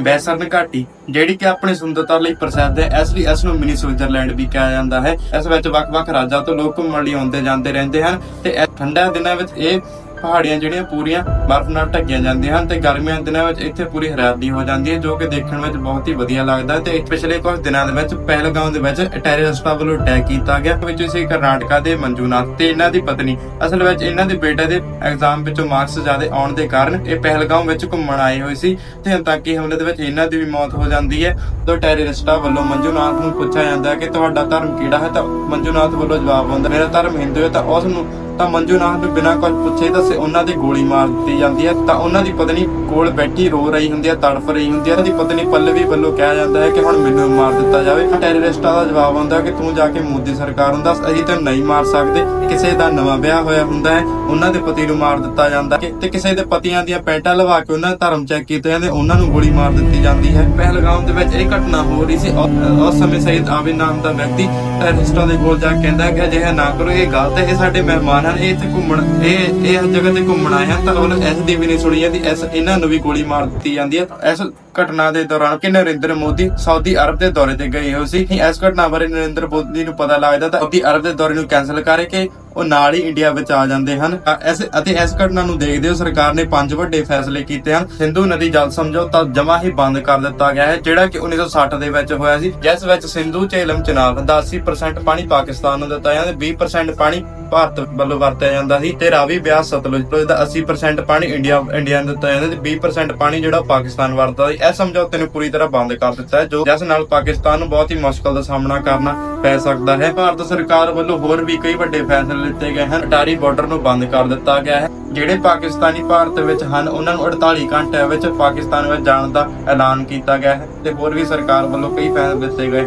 ਬੈਸਰਨ ਘਾਟੀ, ਜਿਹੜੀ ਕਿ ਆਪਣੀ ਸੁੰਦਰਤਾ ਲਈ ਪ੍ਰਸਿੱਧ ਹੈ। ਇਸ ਲਈ ਇਸ ਨੂੰ ਮਿਨੀ ਸਵਿਟਜ਼ਰਲੈਂਡ ਵੀ ਕਿਹਾ ਜਾਂਦਾ ਹੈ। ਇਸ ਵਿੱਚ ਵੱਖ-ਵੱਖ ਰਾਜਾਂ ਤੋਂ ਲੋਕ ਘੁੰਮਣ ਲਈ ਆਉਂਦੇ ਜਾਂਦੇ ਰਹਿੰਦੇ ਹਨ ਤੇ ਠੰਡਿਆਂ ਦਿਨਾਂ ਵਿੱਚ ਇਹ ਪਹਾੜੀਆਂ ਜਿਹੜੀਆਂ ਪੂਰੀਆਂ ਬਰਫ਼ ਨਾਲ ਢੱਕੀਆਂ ਜਾਂਦੀਆਂ ਹਨ ਤੇ ਗਰਮੀਆਂ ਦੇ ਦਿਨਾਂ ਵਿੱਚ ਇੱਥੇ ਪੂਰੀ ਹਰਿਆਲੀ ਹੋ ਜਾਂਦੀ ਹੈ, ਜੋ ਕਿ ਦੇਖਣ ਵਿੱਚ ਬਹੁਤ ਹੀ ਵਧੀਆ ਲੱਗਦਾ ਤੇ ਪਿਛਲੇ ਕੁਝ ਦਿਨਾਂ ਦੇ ਵਿੱਚ ਪਹਿਲਗਾਮ ਦੇ ਵਿੱਚ ਟੈਰਰਿਸਟਾਂ ਵੱਲੋਂ ਅਟੈਕ ਕੀਤਾ ਗਿਆ ਵਿੱਚ ਸੀ ਕਰਨਾਟਕਾ ਦੇ ਮੰਜੂਨਾਥ ਤੇ ਇਹਨਾਂ ਦੀ ਪਤਨੀ, ਅਸਲ ਵਿੱਚ ਇਹਨਾਂ ਦੇ ਬੇਟੇ ਦੇ ਐਗਜ਼ਾਮ ਵਿੱਚੋਂ ਮਾਰਕਸ ਜ਼ਿਆਦਾ ਆਉਣ ਦੇ ਕਾਰਨ ਇਹ ਪਹਿਲਗਾਮ ਵਿੱਚ ਘੁੰਮਣ ਆਏ ਹੋਏ ਸੀ ਤੇ ਅੰਤਾਕੀ ਹਮਲੇ ਦੇ ਵਿੱਚ ਇਹਨਾਂ ਦੀ ਵੀ ਮੌਤ ਹੋ ਜਾਂਦੀ ਹੈ। ਤੋਂ ਟੈਰਰਿਸਟਾਂ ਵੱਲੋਂ ਮੰਜੂਨਾਥ ਨੂੰ ਪੁੱਛਿਆ ਜਾਂਦਾ ਹੈ ਕਿ ਤੁਹਾਡਾ ਧਰਮ ਕਿਹੜਾ ਹੈ? ਤਾਂ ਮੰਜੂਨਾਥ ਵੱਲੋਂ ਜਵਾਬ ਆਉਂਦਾ ਮੇਰਾ ਧਰਮ ਹਿੰਦੂ ਹੈ ਤਾਂ ਉਸ ਨੂੰ ਤਾਂ ਮੰਜੂਨਾਥ ਨੂੰ ਬਿਨਾਂ ਕੁਝ ਪੁੱਛੇ ਦੱਸੇ ਉਹਨਾਂ ਦੀ ਗੋਲੀ ਮਾਰ ਦਿੱਤੀ ਜਾਂਦੀ ਹੈ। ਤਾਂ ਉਹਨਾਂ ਦੀ ਪਤਨੀ ਕੋਲ ਬੈਠੀ ਰੋ ਰਹੀ ਹੁੰਦੀ ਹੈ, ਤੜਫ ਰਹੀ ਹੁੰਦੀ ਹੈ। ਉਹਨਾਂ ਦੀ ਪਤਨੀ ਪੱਲਵੀ ਵੱਲੋਂ ਕਿਹਾ ਜਾਂਦਾ ਹੈ ਕਿ ਹੁਣ ਮੈਨੂੰ ਮਾਰ ਦਿੱਤਾ ਜਾਵੇ। ਟੈਰਰਿਸਟਾਂ ਦਾ ਜਵਾਬ ਆਉਂਦਾ ਕਿ ਤੂੰ ਜਾ ਕੇ ਮੋਦੀ ਸਰਕਾਰ ਨੂੰ ਦੱਸ, ਅਸੀਂ ਤਾਂ ਨਹੀਂ ਮਾਰ ਸਕਦੇ। ਕਿਸੇ ਦਾ ਨਵਾਂ ਵਿਆਹ ਹੋਇਆ ਹੁੰਦਾ ਹੈ, ਉਹਨਾਂ ਦੇ ਪਤੀ ਨੂੰ ਮਾਰ ਦਿੱਤਾ ਜਾਂਦਾ ਹੈ। ਤੇ ਕਿਸੇ ਦੇ ਪਤੀਆਂ ਦੀਆਂ ਪੈਂਟਾਂ ਲਵਾ ਕੇ ਉਹਨਾਂ ਦਾ ਧਰਮ ਚੈੱਕ ਕੀਤੇ ਜਾਂਦੇ, ਉਹਨਾਂ ਨੂੰ ਗੋਲੀ ਮਾਰ ਦਿੱਤੀ ਜਾਂਦੀ ਹੈ। ਪਹਿਲਗਾਮ ਦੇ ਵਿੱਚ ਇਹ ਘਟਨਾ ਹੋ ਰਹੀ ਸੀ। ਉਸ ਸਮੇਂ ਸਈਦ ਆਮਿਨ ਨਾਮ ਦਾ ਵਿਅਕਤੀ ਟੈਰਰਿਸਟਾਂ ਦੇ ਕੋਲ ਜਾ ਕੇ ਕਹਿੰਦਾ ਕਿ ਅਜਿਹਾ ਨਾ ਕਰੋ, ਇਹ ਗਲਤ ਹੈ, ਇਹ ਸਾਡੇ ਮਹਿਮਾਨ ਹਨ ਇਹ ਇੱਥੇ ਘੁੰਮਣ, ਇਹ ਇਹ ਜਗ੍ਹਾ ਤੇ ਘੁੰਮਣ ਆਏ ਹਨ ਤਾਂ ਉਹ ਇਸ ਦੀ ਵੀ ਨਹੀਂ ਸੁਣੀ ਜਾਂਦੀ ਇਸ ਇਹਨਾਂ ਨੂੰ ਵੀ ਗੋਲੀ ਮਾਰ ਦਿੱਤੀ ਜਾਂਦੀ ਹੈ ਇਸ ਘਟਨਾ ਦੇ ਦੌਰਾਨ ਕਿ ਨਰਿੰਦਰ ਮੋਦੀ ਸਾਊਦੀ ਅਰਬ ਦੇ ਦੌਰੇ ਤੇ ਗਏ ਹੋਏ ਸੀ। ਇਸ ਘਟਨਾ ਬਾਰੇ ਨਰਿੰਦਰ ਮੋਦੀ ਨੂੰ ਪਤਾ ਲੱਗਦਾ ਤਾਂ ਸਾਊਦੀ ਅਰਬ ਦੇ ਦੌਰੇ ਨੂੰ ਕੈਨਸਲ ਕਰਕੇ ਉਹ ਨਾਲ ਹੀ ਇੰਡੀਆ ਵਿੱਚ ਆ ਜਾਂਦੇ ਹਨ। ਇਸ ਅਤੇ ਇਸ ਘਟਨਾ ਨੂੰ ਦੇਖਦੇ ਹੋ ਸਰਕਾਰ ਨੇ ਪੰਜ ਵੱਡੇ ਫੈਸਲੇ ਕੀਤੇ ਹਨ। ਸਿੰਧੂ ਨਦੀ ਜਲ ਸਮਝੌਤਾ ਜਮਾ ਹੀ ਬੰਦ ਕਰ ਦਿੱਤਾ ਗਿਆ ਹੈ, ਜਿਹੜਾ ਕਿ 1960 ਦੇ ਵਿੱਚ ਹੋਇਆ ਸੀ, ਜਿਸ ਵਿੱਚ ਸਿੰਧੂ, ਝੇਲਮ, ਚਨਾਬ ਦਾ 80% ਪਾਣੀ ਪਾਕਿਸਤਾਨ ਨੂੰ ਦਿੱਤਾ ਜਾਂਦਾ 20% ਪਾਣੀ ਭਾਰਤ ਵੱਲੋਂ ਵਰਤਿਆ ਜਾਂਦਾ ਸੀ ਤੇ ਰਾਵੀ ਬਿਆਸ ਸਤਲੁਜ ਦਾ 80% ਪਾਣੀ ਇੰਡੀਆ ਇੰਡੀਆ ਨੂੰ ਦਿੱਤਾ ਜਾਂਦਾ ਤੇ 20% ਪਾਣੀ ਜਿਹੜਾ ਪਾਕਿਸਤਾਨ ਵਰਤਦਾ ਸੀ। ਇਸ ਸਮਝੌਤੇ ਨੂੰ ਪੂਰੀ ਤਰ੍ਹਾਂ ਬੰਦ ਕਰ ਦਿੱਤਾ ਹੈ, ਜੋ ਜਿਸ ਨਾਲ ਪਾਕਿਸਤਾਨ ਨੂੰ ਬਹੁਤ ਹੀ ਮੁਸ਼ਕਲ ਦਾ ਸਾਹਮਣਾ ਕਰਨਾ ਪੈ ਸਕਦਾ ਹੈ। ਭਾਰਤ ਸਰਕਾਰ ਵੱਲੋਂ ਹੋਰ ਵੀ ਕਈ ਵੱਡੇ ਫੈਸਲੇ ਲਿੱਤੇ ਗਏ ਹਨ। ਅਟਾਰੀ ਬਾਰਡਰ ਨੂੰ ਬੰਦ ਕਰ ਦਿੱਤਾ ਗਿਆ ਹੈ। ਜਿਹੜੇ ਪਾਕਿਸਤਾਨੀ ਭਾਰਤ ਵਿੱਚ ਹਨ, ਉਹਨਾਂ ਨੂੰ 48 ਘੰਟਿਆਂ ਵਿੱਚ ਪਾਕਿਸਤਾਨ ਵਿੱਚ ਜਾਣ ਦਾ ਐਲਾਨ ਕੀਤਾ ਗਿਆ ਹੈ ਤੇ ਹੋਰ ਵੀ ਸਰਕਾਰ ਵੱਲੋਂ ਕਈ ਫੈਸਲੇ ਲਿੱਤੇ ਗਏ ਹਨ।